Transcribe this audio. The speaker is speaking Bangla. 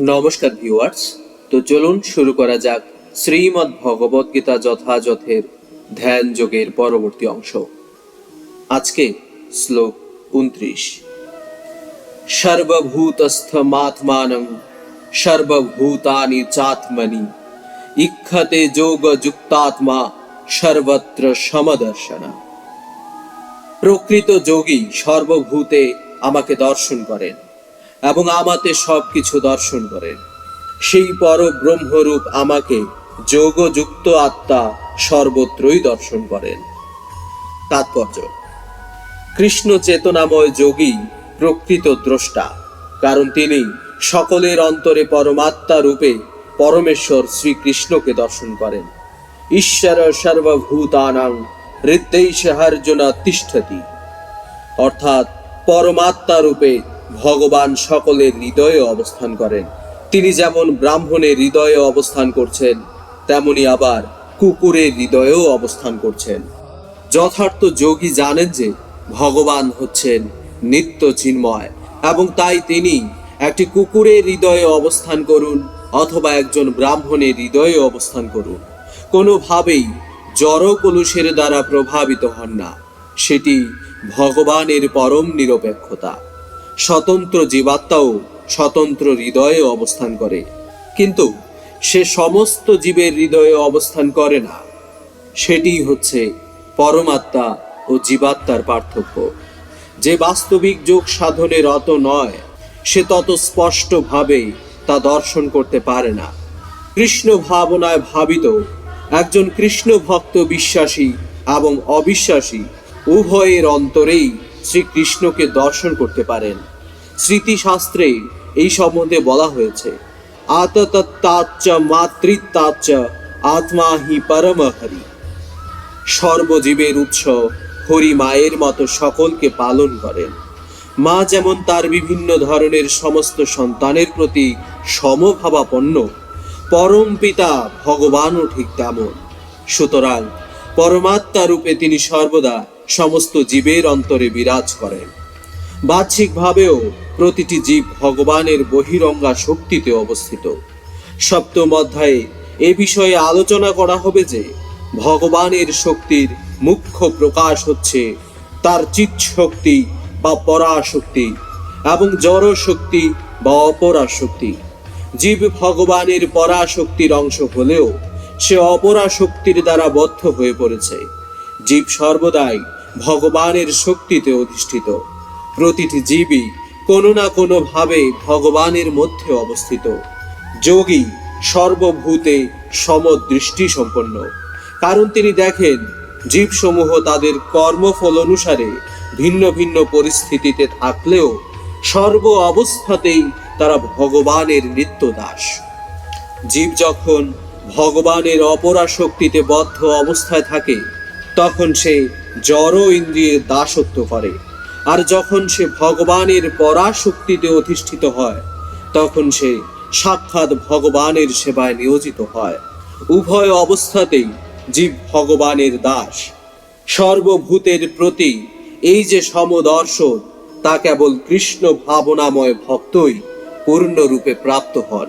নমস্কার ভিউয়ার্স তো চলুন শুরু করা যাক শ্রীমদ্ ভগবদ গীতা যথাযথের ধ্যান যোগের পরবর্তী অংশ। আজকে শ্লোক উনত্রিশ। সর্বভূতস্থমাত্মানং, সর্বভূতানি চাত্মনি, ইক্ষতে যোগ যুক্তাত্মা সর্বত্র সমদর্শনা। প্রকৃত যোগী সর্বভূতে আমাকে দর্শন করেন। এবং আমাতে সবকিছু দর্শন করেন সেই পর ব্রহ্মরূপ আমাকে যোগযুক্ত আত্মা সর্বত্রই দর্শন করেন। তাৎপর্য, কৃষ্ণ চেতনাময় যোগী প্রকৃত দ্রষ্টা, কারণ তিনি সকলের অন্তরে পরমাত্মা রূপে পরমেশ্বর শ্রীকৃষ্ণকে দর্শন করেন। ঈশ্বর সর্বভূতানাং হৃদয়র্জুন তিষ্ঠতি। অর্থাৎ পরমাত্মা রূপে ভগবান সকলের হৃদয়ে অবস্থান করেন। তিনি যেমন ব্রাহ্মণের হৃদয়ে অবস্থান করছেন, তেমনি আবার কুকুরের হৃদয়েও অবস্থান করছেন। যথার্থ যোগী জানেন যে ভগবান হচ্ছেন নিত্য চিন্ময় এবং তাই তিনি একটি কুকুরের হৃদয়ে অবস্থান করুন অথবা একজন ব্রাহ্মণের হৃদয়ে অবস্থান করুন। কোনোভাবেই জড় কলুষের দ্বারা প্রভাবিত হন না। সেটি ভগবানের পরম নিরপেক্ষতা। স্বতন্ত্র জীবাত্মাও স্বতন্ত্র হৃদয়ে অবস্থান করে। কিন্তু সে সমস্ত জীবের হৃদয়ে অবস্থান করে না। সেটি হচ্ছে পরমাত্মা ও জীবাত্মার পার্থক্য। যে বাস্তবিক যোগ সাধনে রত নয়, সে তত স্পষ্টভাবে তা দর্শন করতে পারে না। কৃষ্ণ ভাবনায় ভাবিত একজন কৃষ্ণ ভক্ত বিশ্বাসী এবং অবিশ্বাসী উভয়ের অন্তরেই শ্রীকৃষ্ণকে দর্শন করতে পারেন। স্মৃতিশাস্ত্রে এই সম্বন্ধে বলা হয়েছে, আততত্তাচ্চ মাতৃত্বাচ্চ আত্মা হি পরম হরি। সর্বজীবের উৎস হরি মায়ের মতো সকলকে পালন করেন। মা যেমন তার বিভিন্ন ধরনের সমস্ত সন্তানের প্রতি সমভাবাপন্ন, পরম পিতা ভগবানও ঠিক তেমন। সুতরাং পরমাত্মা রূপে তিনি সর্বদা সমস্ত জীবের অন্তরে বিরাজ করেন বাহ্যিকভাবেও প্রতিটি জীব ভগবানের বহিরঙ্গা শক্তিতে অবস্থিত। সপ্তম অধ্যায়ে এ বিষয়ে আলোচনা করা হবে যে, ভগবানের শক্তির মুখ্য প্রকাশ হচ্ছে তার চিৎ শক্তি বা পরাশক্তি এবং জড় শক্তি বা অপরাশক্তি। জীব ভগবানের পরাশক্তির অংশ হলেও সে অপরাশক্তির দ্বারা বদ্ধ হয়ে পড়েছে। জীব সর্বদাই ভগবানের শক্তিতে অধিষ্ঠিত। প্রতিটি জীবই কোনো না কোনো ভাবে ভগবানের মধ্যে অবস্থিত। যোগী সর্বভূতে সমদৃষ্টি সম্পন্ন কারণ তিনি দেখেন, জীবসমূহ তাদের কর্মফল অনুসারে ভিন্ন ভিন্ন পরিস্থিতিতে থাকলেও সর্ব অবস্থাতেই তারা ভগবানের নিত্য দাস জীব যখন ভগবানের অপরা শক্তিতে বদ্ধ অবস্থায় থাকে তখন সে জড় ইন্দ্রিয়ের দাসত্ব করে। আর যখন সে ভগবানের পরাশক্তিতে অধিষ্ঠিত হয়, তখন সে সাক্ষাৎ ভগবানের সেবায় নিয়োজিত হয়। উভয় অবস্থাতেই জীব ভগবানের দাস। সর্বভূতের প্রতি এই যে সমদর্শন, তা কেবল কৃষ্ণ ভাবনাময় ভক্তই পূর্ণরূপে প্রাপ্ত হন।